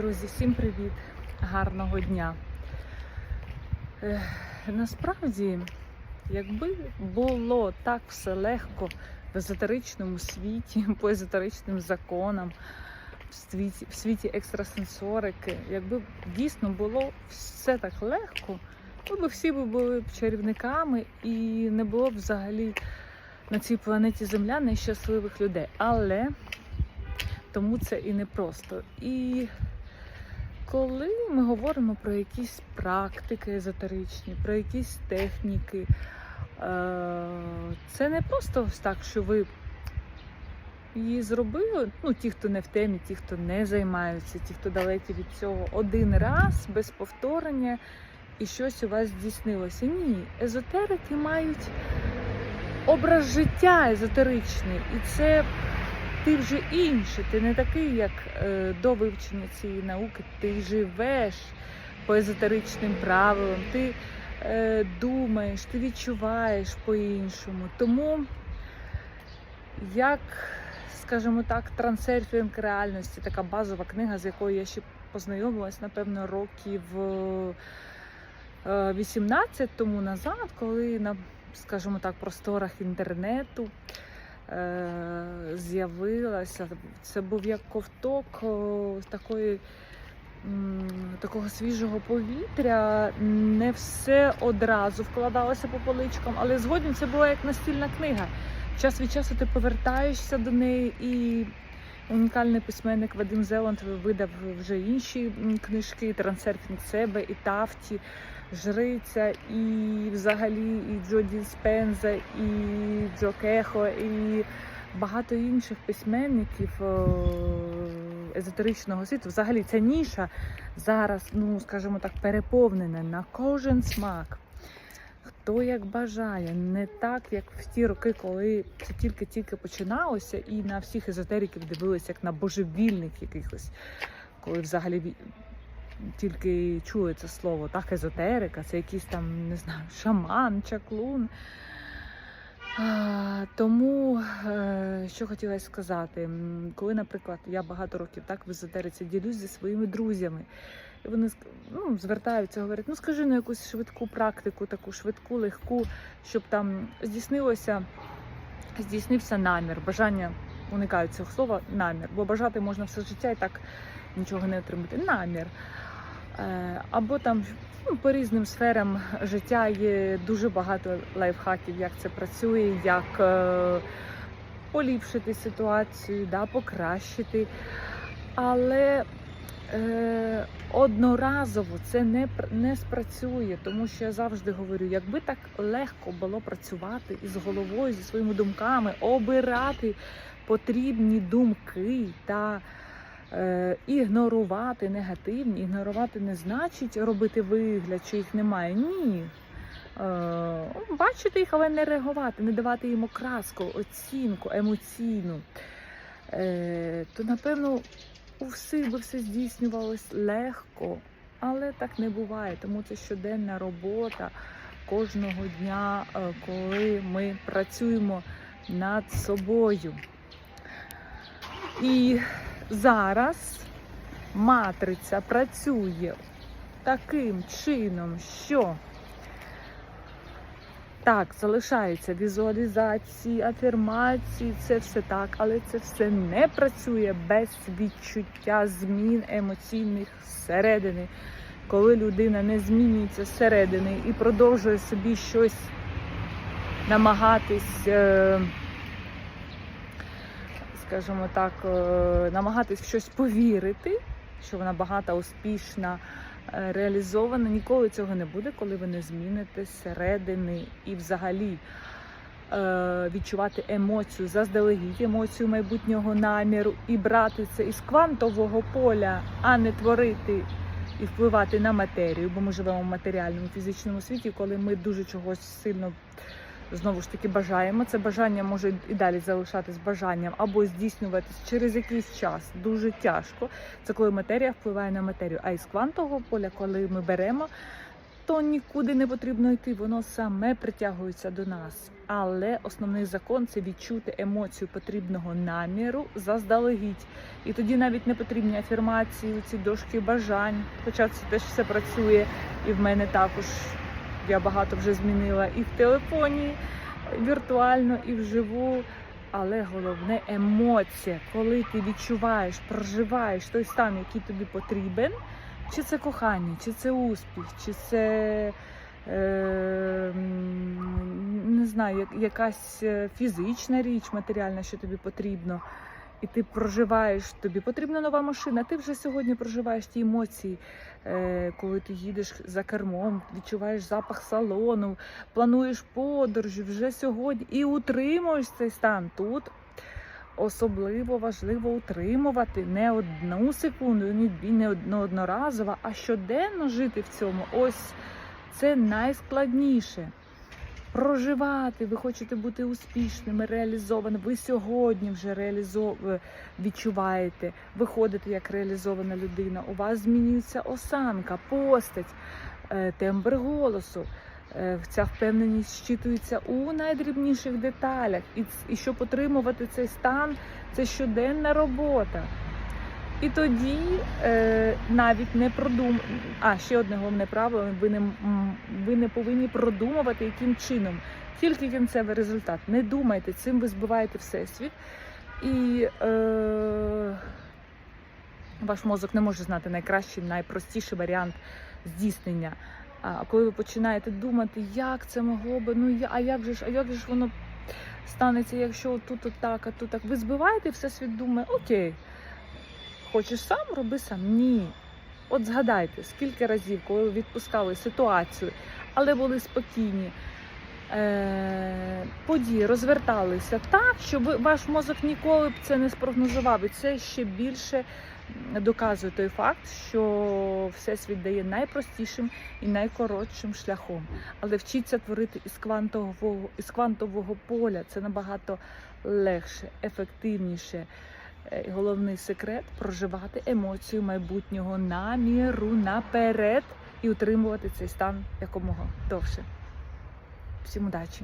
Друзі, всім привіт! Гарного дня! Насправді, якби було так все легко в езотеричному світі, по езотеричним законам, в світі, в світі екстрасенсорики, якби дійсно було все так легко, ми б всі були б чарівниками і не було б взагалі на цій планеті Земля нещасливих людей. Але тому це і непросто. І коли ми говоримо про якісь практики езотеричні, про якісь техніки, е, це не просто ось так, що ви її зробили. Ну, ті, хто не в темі, ті, хто не займаються, ті, хто далекі від цього, один раз без повторення, і щось у вас здійснилося. Ні, езотерики мають образ життя езотеричний, і це ти вже інший, ти не такий, як е, до вивчення цієї науки. Ти живеш по езотеричним правилам, ти е, думаєш, ти відчуваєш по-іншому. Тому, як, скажімо так, трансерфінг реальності, така базова книга, з якою я ще познайомилась, напевно, років е, 18 тому назад, коли на, скажімо так, просторах інтернету е, з'явилася. Це був як ковток такої, такого свіжого повітря. Не все одразу вкладалося по поличкам, але згодом це була як настільна книга. Час від часу ти повертаєшся до неї і. Унікальний письменник Вадим Зеланд видав вже інші книжки Трансерфінг себе і Тафті, Жриця, і взагалі і Джо Діспенза, і Джо Кехо, і багато інших письменників е, езотеричного світу. Взагалі ця ніша зараз, ну скажімо так, переповнена на кожен смак. Хто як бажає, не так, як в ті роки, коли це тільки-тільки починалося, і на всіх езотериків дивилися як на божевільних якихось, коли взагалі тільки чує це слово, так, езотерика, це якийсь там, не знаю, шаман, чаклун. Тому, е, що хотілося сказати, коли, наприклад, я багато років так в езотериці ділюсь зі своїми друзями, і вони ну, звертаються, говорять, ну скажи на якусь швидку практику, таку швидку, легку, щоб там здійснилося, здійснився намір, бажання уникають цього слова намір, бо бажати можна все життя і так нічого не отримати. Намір. Е, Або там ну, по різним сферам життя є дуже багато лайфхаків, як це працює, як е, поліпшити ситуацію, да, покращити. Але е, одноразово це не, не спрацює, тому що я завжди говорю, якби так легко було працювати із головою, зі своїми думками, обирати потрібні думки та ігнорувати негативні. Ігнорувати не значить робити вигляд, що їх немає. Ні. Е, бачити їх, але не реагувати, не давати їм окраску, оцінку емоційну. Е, то, напевно, у всіх би все здійснювалось легко, але так не буває, тому це щоденна робота кожного дня, е, коли ми працюємо над собою. І зараз матриця працює таким чином, що так, залишаються візуалізації, афірмації, це все так, але це все не працює без відчуття змін емоційних зсередини. Коли людина не змінюється зсередини і продовжує собі щось намагатись, е, скажімо так, е, намагатись в щось повірити, що вона багата, успішна, е, реалізована. Ніколи цього не буде, коли ви не зміните зсередини і взагалі е, відчувати емоцію, заздалегідь емоцію майбутнього наміру і брати це із квантового поля, а не творити і впливати на матерію, бо ми живемо в матеріальному фізичному світі, коли ми дуже чогось сильно знову ж таки бажаємо. Це бажання може і далі залишатись бажанням або здійснюватись через якийсь час. Дуже тяжко. Це коли матерія впливає на матерію. А із квантового поля, коли ми беремо, то нікуди не потрібно йти, воно саме притягується до нас. але основний закон це відчути емоцію потрібного наміру заздалегідь. І тоді навіть не потрібні афірмації, ці дошки бажань. Хоча це теж все працює, і в мене також я багато вже змінила і в телефоні, віртуально, і вживу. Але головне емоція, коли ти відчуваєш, проживаєш той стан, який тобі потрібен, чи це кохання, чи це успіх, чи це е, не знаю, як, якась е, фізична річ, матеріальна, що тобі потрібно. І ти проживаєш, тобі потрібна нова машина. Ти вже сьогодні проживаєш ті емоції, е, коли ти їдеш за кермом, відчуваєш запах салону, плануєш подорожі вже сьогодні і утримуєш цей стан тут. Особливо важливо утримувати не одну секунду, ні дві, не одно- одноразово, а щоденно жити в цьому. Ось це найскладніше. Проживати, ви хочете бути успішними, реалізованими. Ви сьогодні вже реалізов... е, відчуваєте, виходите як реалізована людина. У вас змінюється осанка, постать, е, тембр голосу. Е, Ця впевненість щитується у найдрібніших деталях. І, щоб отримувати цей стан, це щоденна робота. І тоді е, навіть не продум... А, ще одне головне правило: ви не, ви не повинні продумувати, яким чином. Тільки кінцевий результат. Не думайте, цим ви збиваєте всесвіт. І е, ваш мозок не може знати найкращий, найпростіший варіант здійснення. А коли ви починаєте думати, як це могло би, ну я, а як же ж, а як же ж воно станеться, якщо тут отак, а тут так. Ви збиваєте, всесвіт думає, окей, хочеш сам, роби сам. Ні. От згадайте, скільки разів, коли ви відпускали ситуацію, але були спокійні. Е, події розверталися так, щоб ваш мозок ніколи б це не спрогнозував. І це ще більше доказує той факт, що всесвіт дає найпростішим і найкоротшим шляхом. Але вчіться творити із квантового, із квантового поля. Це набагато легше, ефективніше. Е, Головний секрет проживати емоцію майбутнього наміру наперед і утримувати цей стан якомога довше. Всім удачі!